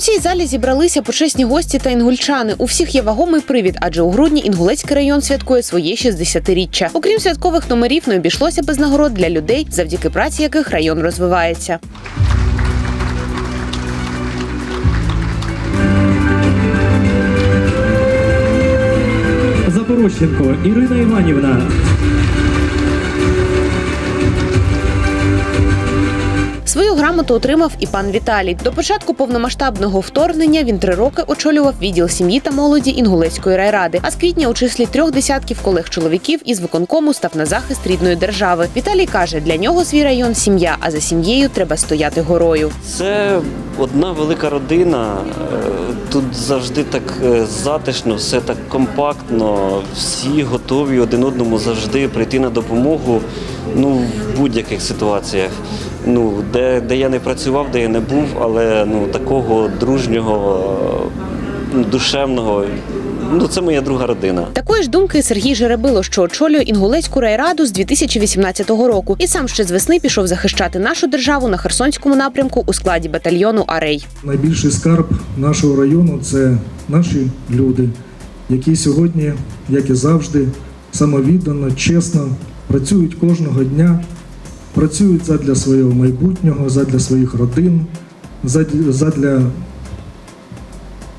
цій залі зібралися почесні гості та інгульчани. У всіх є вагомий привід, адже у грудні Інгулецький район святкує своє 60-річчя. Окрім святкових номерів, не обійшлося без нагород для людей, завдяки праці яких район розвивається. Запорощенко Ірина Іванівна. Грамоту отримав і пан Віталій. До початку повномасштабного вторгнення він три роки очолював відділ сім'ї та молоді Інгулецької райради. А з квітня у числі трьох десятків колег чоловіків із виконкому став на захист рідної держави. Віталій каже, для нього свій район сім'я, а за сім'єю треба стояти горою. Це одна велика родина. Е, Тут завжди так е, затишно, все так компактно. Всі готові один одному завжди прийти на допомогу. Ну, в будь-яких ситуаціях. Ну, де, де я не працював, де я не був, але ну, такого дружнього, е, душевного. Ну, це моя друга родина. Такої ж думки Сергій Жеребило, що очолює Інгулецьку райраду з 2018 року, і сам ще з весни пішов захищати нашу державу на Херсонському напрямку у складі батальйону Арей. Найбільший скарб нашого району це наші люди, які сьогодні, як і завжди, самовіддано, чесно працюють кожного дня, працюють задля свого майбутнього, задля своїх родин, задля,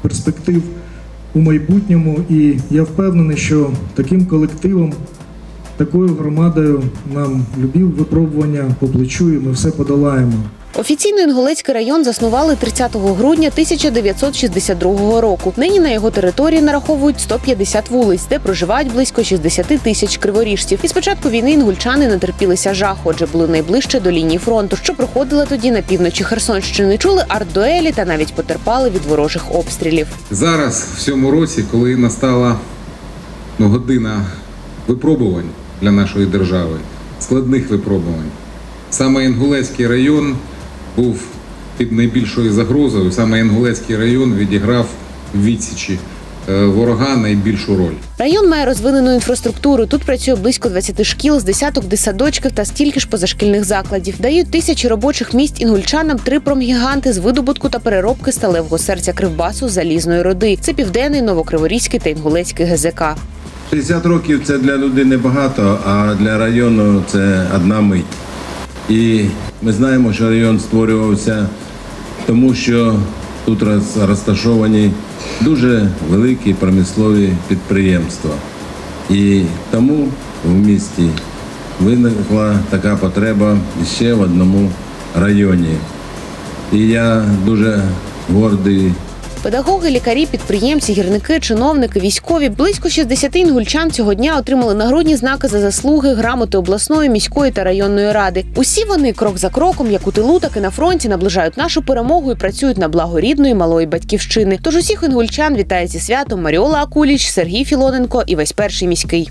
перспектив у майбутньому. І я впевнений, що таким колективом, такою громадою нам любі випробування по плечу, і ми все подолаємо. Офіційно Інгулецький район заснували 30 грудня 1962 року. Нині на його території нараховують 150 вулиць, де проживають близько 60 тисяч криворіжців. І з початку війни інгульчани натерпілися жаху, адже були найближче до лінії фронту, що проходила тоді на півночі Херсонщини. Чули артдуелі та навіть потерпали від ворожих обстрілів. Зараз, в цьому році, коли настала ну, година випробувань для нашої держави, складних випробувань, саме Інгулецький район був під найбільшою загрозою. Саме Інгулецький район відіграв відсічі е, ворога найбільшу роль. Район має розвинену інфраструктуру. Тут працює близько 20 шкіл з десяток дитсадочків та стільки ж позашкільних закладів. Дають тисячі робочих місць інгульчанам три промгіганти з видобутку та переробки сталевого серця кривбасу залізної роди. Це південний, новокриворізький та інгулецький ГЗК. 60 років це для людини багато, а для району це одна мить. І ми знаємо, що район створювався тому, що тут розташовані дуже великі промислові підприємства. І тому в місті виникла така потреба ще в одному районі. І я дуже гордий Педагоги, лікарі, підприємці, гірники, чиновники, військові близько 60 інгульчан цього дня отримали нагрудні знаки за заслуги, грамоти обласної, міської та районної ради. Усі вони крок за кроком, як у тилу, так і на фронті, наближають нашу перемогу і працюють на благо рідної малої батьківщини. Тож усіх інгульчан вітає зі святом Маріола Акуліч, Сергій Філоненко і весь перший міський.